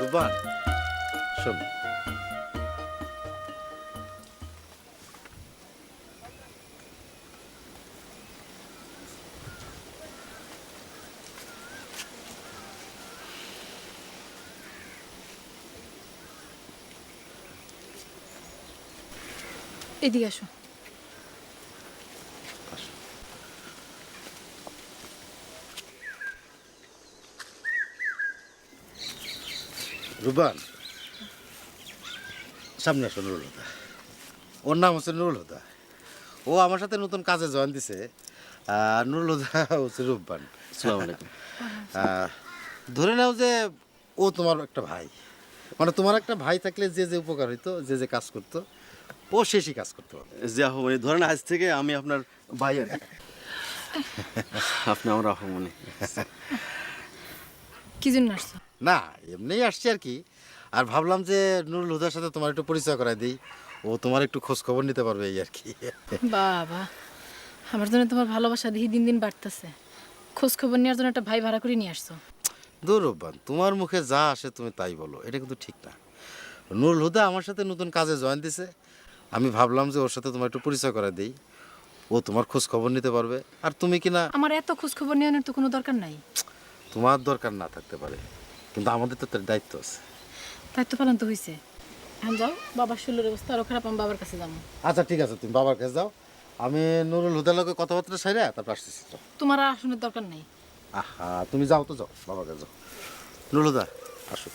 রূপান শোন এদিকে আসো। রূপান সামনে আসো নুরুল হুদা ওর নাম হচ্ছে নুরুল হুদা ও আমার সাথে নতুন কাজে জয়েন দিছে। নুরুল হুদা হচ্ছে রূপবান আহ, ধরে নাও যে ও তোমার একটা ভাই। মানে তোমার একটা ভাই থাকলে যে যে উপকার হইতো যে যে কাজ করতো শেষই কাজ করতে পারবে যে আহমনি ধরেন আজ থেকে আমি আপনার ভাই আর আপনি আমার আহমনি কি জন্য আসছো? না এমনিই আসছি আর কি। আর ভাবলাম যে নুরুল হুদার সাথে তোমার একটু পরিচয় করাই দিই। ও তোমার একটু খোঁজ খবর নিতে পারবে এই আর কি। বাবা আমার জন্য তোমার ভালোবাসা দেখি দিন দিন বাড়তেছে। খোঁজ খবর নেওয়ার জন্য একটা ভাই ভাড়া করে নিয়ে আসছো। দৌরবান তোমার মুখে যা আসে তুমি তাই বলো এটা কিন্তু ঠিক না। নুরুল হুদা আমার সাথে নতুন কাজে জয়েন দিছে। আমি ভাবলাম যে ওর সাথে তোমার একটু পরিচয় করাই দিই। ও তোমার খোঁজ খবর নিতে পারবে। আর তুমি কি না আমার এত খোঁজ খবর নেওয়ানোর তো কোনো দরকার নাই। তোমার দরকার না থাকতে পারে। কিন্তু আমাদের তো তার দায়িত্ব আছে। দায়িত্ব পালন তো হয়েছে এখন যাও বাবার শরীরের অবস্থা আরও খারাপ আমি বাবার কাছে যাব। আচ্ছা ঠিক আছে তুমি বাবার কাছে যাও। আমি নুরুল হুদার লোকের কথাবার্তা সাইরা তারপর আসতেছি যাও। তোমার আর আসনের দরকার নাই। আহা তুমি যাও তো যাও বাবার কাছে যাও। নুরুল হুদা আসো।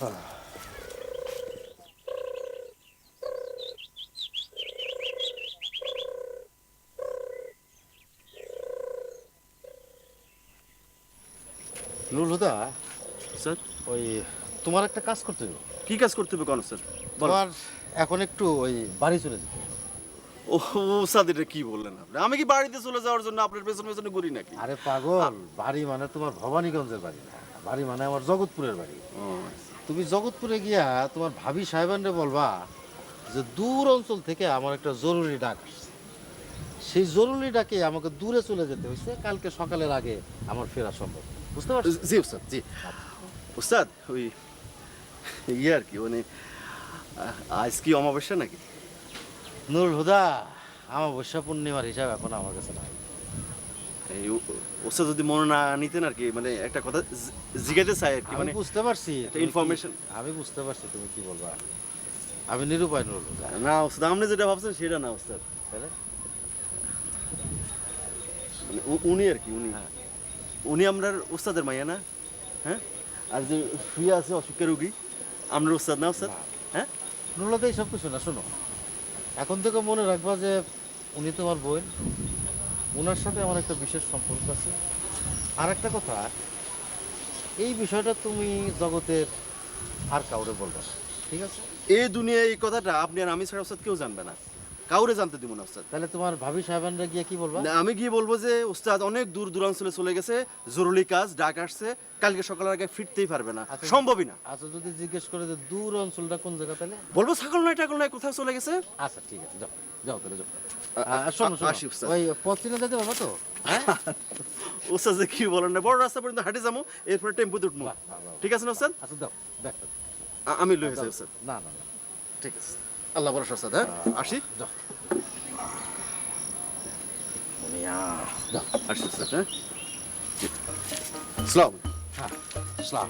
নুরুল হুদা স্যার? ওই তোমার একটা কাজ করতে হবে। কি কাজ করতে হবে কেন স্যার? তোমার এখন একটু ওই বাড়ি চলে যেতে হবে। ও স্যার এটা কি বললেন আপনি? আমি কি বাড়িতে চলে যাওয়ার জন্য আপনার পেছনে পেছনে ঘুরি নাকি? আরে পাগল বাড়ি মানে তোমার ভবানীগঞ্জের বাড়ি না বাড়ি মানে আমার জগৎপুরের বাড়ি। ও, তুমি জগৎপুরে গিয়া তোমার ভাবি সাহেবানরে বলবা যে দূর অঞ্চল থেকে আমার একটা জরুরি ডাক আসছে। সেই জরুরি ডাকে আমাকে দূরে চলে যেতে হয়েছে। কালকে সকালের আগে আমার ফেরা সম্ভব। বুঝতে পারছি জি স্যার জি। ওস্তাদ ওই ইয়ে আর কি মানে আজ কি অমাবস্যা নাকি? নুরুল হুদা বৈশা পূর্ণিমার হিসাব এখন আমার কাছে নাই। এই ওস্তাদ যদি মনে না নিতেন আর কি মানে একটা কথা জিজ্ঞাসা চাই আর কি মানে বুঝতে পারছি। তুমি আমি বুঝতে পারছি তুমি কি বলবা। আমি নিরুপায় নুরুল হুদা। না ওস্তাদ আপনি যেটা ভাবছেন সেটা না ওস্তাদ তাহলে? মানে উ- উনি আর কি উনি। হ্যাঁ। উনি আপনার ওস্তাদের মাইয়া না? হ্যাঁ? আর যে শুয়ে আছে অসুখের রুগী আপনার ওস্তাদ না ওস্তাদ হ্যাঁ? নুরুলদা সব কিছু না শোনো। এখন থেকে মনে রাখবা যে উনি তোমার বোন। ওনার সাথে আমার একটা বিশেষ সম্পর্ক আছে। আর একটা কথা এই বিষয়টা তুমি জগতের আর কাউরে বলবে ঠিক আছে? এই দুনিয়ায় এই কথাটা আপনি আর আমি ছাড়া ওস্তাদ কেউ জানবে না। কাউরে জানতে দিব না ওস্তাদ তাহলে তোমার ভাবি সাহেবানরা গিয়ে কি বলবা? না, আমি গিয়ে বলব যে ওস্তাদ অনেক দূর দূরাঞ্চলে চলে গেছে জরুরি কাজ ডাক আসছে কালকে সকালের আগে ফিরতেই পারবে না আচ্ছা। সম্ভবই না। আচ্ছা যদি জিজ্ঞেস করে যে দূর অঞ্চলটা কোন জায়গা তাহলে? বলব ছাগল নয় টাকল নয় কোথাও চলে গেছে। আচ্ছা ঠিক আছে যাও যাও তাহলে যাও। আহ, শোনো আ- শোনো আসি, ওই পথ যেতে পারবা তো? হ্যাঁ? ওস্তাদ যে কি বলেন না বড় রাস্তা পর্যন্ত হাঁটে যাব এরপরে টেম্পোতে উঠবো। বাহ, বাহ, বাহ। ঠিক আছে না ওস্তাদ আচ্ছা দাও ব্যাগটা আ- আমি লয়ে যাই ওস্তাদ না না না। ঠিক আছে। আল্লাহ ভরসা সস্তা হ্যাঁ আসি? আসি হ্যাঁ? জি। হ্যাঁ সালাম।